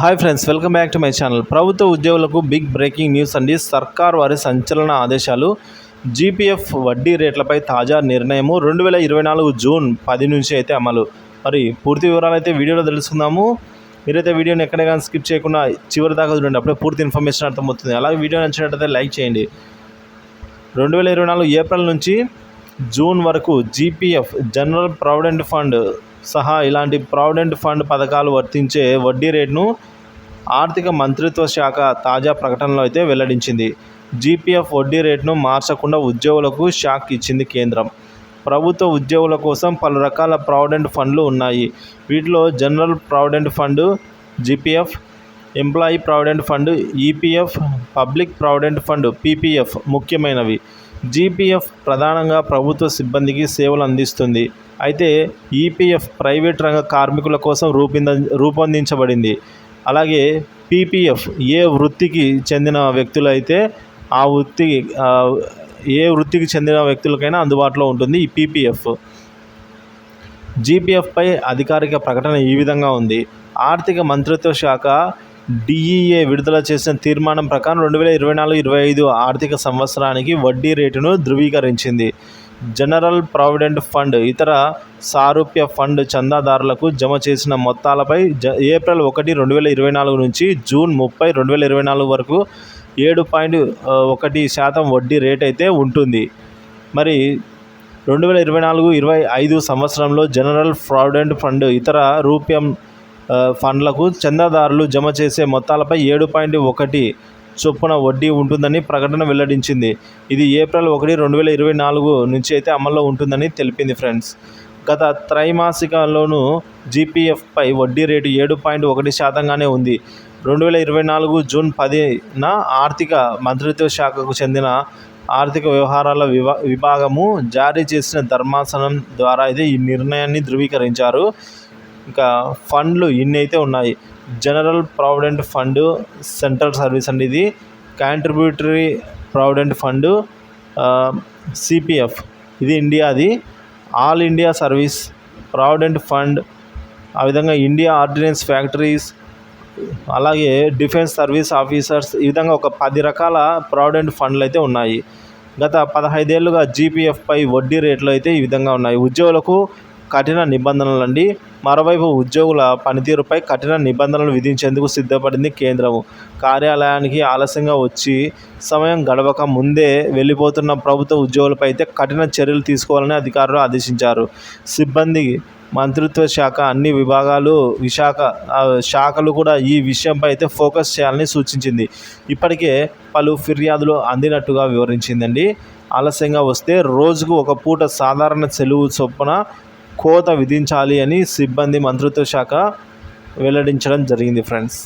Hi friends welcome back to my channel. ప్రభుత్వ ఉద్యోగులకు big breaking news అండి. సర్కార్ వారి సంచలన ఆదేశాలు. జీపీఎఫ్ వడ్డీ రేట్లపై తాజా నిర్ణయము రెండు వేల ఇరవై నాలుగు జూన్ పది నుంచి అయితే అమలు. మరి పూర్తి వివరాలు అయితే వీడియోలో తెలుసుకుందాము. మీరైతే వీడియోని ఎక్కడ కానీ స్కిప్ చేయకుండా చివరి దాకా చూడండి. అప్పుడే పూర్తి ఇన్ఫర్మేషన్ అర్థమవుతుంది. అలాగే వీడియో నచ్చినట్టయితే లైక్ చేయండి. రెండు వేల ఇరవై నాలుగు ఏప్రిల్ నుంచి జూన్ వరకు జీపీఎఫ్ జనరల్ ప్రావిడెంట్ ఫండ్ సహా ఇలాంటి ప్రావిడెంట్ ఫండ్ పథకాలు వర్తించే వడ్డీ రేటును ఆర్థిక మంత్రిత్వ శాఖ తాజా ప్రకటనలో అయితే వెల్లడించింది. జీపీఎఫ్ వడ్డీ రేటును మార్చకుండా ఉద్యోగులకు షాక్ ఇచ్చింది కేంద్రం. ప్రభుత్వ ఉద్యోగుల కోసం పలు రకాల ప్రావిడెంట్ ఫండ్లు ఉన్నాయి. వీటిలో general provident fund GPF employee provident fund EPF public provident fund PPF ముఖ్యమైనవి. జీపీఎఫ్ ప్రధానంగా ప్రభుత్వ సిబ్బందికి సేవలు అందిస్తుంది. అయితే ఈపీఎఫ్ ప్రైవేట్ రంగ కార్మికుల కోసం రూపొంద రూపొందించబడింది. అలాగే పీపీఎఫ్ ఏ వృత్తికి చెందిన వ్యక్తులైతే ఆ వృత్తి ఏ వృత్తికి చెందిన వ్యక్తులకైనా అందుబాటులో ఉంటుంది ఈ పీపీఎఫ్ జీపీఎఫ్పై అధికారిక ప్రకటన ఈ విధంగా ఉంది. ఆర్థిక మంత్రిత్వ శాఖ డిఈఏ విడుదల చేసిన తీర్మానం ప్రకారం రెండు వేల ఇరవై నాలుగు ఇరవై ఐదు ఆర్థిక సంవత్సరానికి వడ్డీ రేటును ధృవీకరించింది. జనరల్ ప్రావిడెంట్ ఫండ్ ఇతర సారూప్య ఫండ్ చందాదారులకు జమ చేసిన మొత్తాలపై జ ఏప్రిల్ ఒకటి రెండు వేల ఇరవై నాలుగు నుంచి జూన్ ముప్పై రెండు వేల ఇరవై నాలుగు వరకు ఏడు పాయింట్ ఒకటి శాతం వడ్డీ రేట్ అయితే ఉంటుంది. మరి రెండు వేల ఇరవై నాలుగు ఇరవై ఐదు సంవత్సరంలో జనరల్ ప్రావిడెంట్ ఫండ్ ఇతర రూప్యం ఫండ్లకు చందాదారులు జమ చేసే మొత్తాలపై ఏడు పాయింట్ ఒకటి చొప్పున వడ్డీ ఉంటుందని ప్రకటన వెల్లడించింది. ఇది ఏప్రిల్ ఒకటి రెండు వేల ఇరవై నాలుగు నుంచి అయితే అమల్లో ఉంటుందని తెలిపింది ఫ్రెండ్స్. గత త్రైమాసికంలోనూ జీపీఎఫ్పై వడ్డీ రేటు ఏడు పాయింట్ ఒకటి శాతంగానే ఉంది. రెండు వేల ఇరవై నాలుగు జూన్ పదిన ఆర్థిక మంత్రిత్వ శాఖకు చెందిన ఆర్థిక వ్యవహారాల విభా విభాగము జారీ చేసిన ధర్మాసనం ద్వారా అయితే ఈ నిర్ణయాన్ని ధృవీకరించారు. ఇంకా ఫండ్లు ఇన్ని అయితే ఉన్నాయి. General provident fund central service అండి ఇది. కాంట్రిబ్యూటరీ ప్రావిడెంట్ ఫండ్ సిపిఎఫ్ ఇది ఇండియాది all India service provident fund ఆ విధంగా ఇండియా ఆర్డినెన్స్ ఫ్యాక్టరీస్ అలాగే డిఫెన్స్ సర్వీస్ ఆఫీసర్స్ ఈ విధంగా ఒక పది రకాల ప్రావిడెంట్ ఫండ్లు అయితే ఉన్నాయి. గత పదహైదేళ్ళుగా జీపీఎఫ్పై వడ్డీ రేట్లు అయితే ఈ విధంగా ఉన్నాయి. ఉద్యోగులకు కఠిన నిబంధనలు అండి మరోవైపు ఉద్యోగుల పనితీరుపై కఠిన నిబంధనలు విధించేందుకు సిద్ధపడింది కేంద్రం కార్యాలయానికి ఆలస్యంగా వచ్చి సమయం గడవక ముందే వెళ్ళిపోతున్న ప్రభుత్వ ఉద్యోగులపై అయితే కఠిన చర్యలు తీసుకోవాలని అధికారులు ఆదేశించారు. సిబ్బంది మంత్రిత్వ శాఖ అన్ని విభాగాలు విశాఖ శాఖలు కూడా ఈ విషయంపై అయితే ఫోకస్ చేయాలని సూచించింది. ఇప్పటికే పలు ఫిర్యాదులు అందినట్టుగా వివరించిందండి. ఆలస్యంగా వస్తే రోజుకు ఒక పూట సాధారణ సెలవు చొప్పున కోత విధించాలి అని సిబ్బంది మంత్రిత్వ శాఖ వెల్లడించడం జరిగింది ఫ్రెండ్స్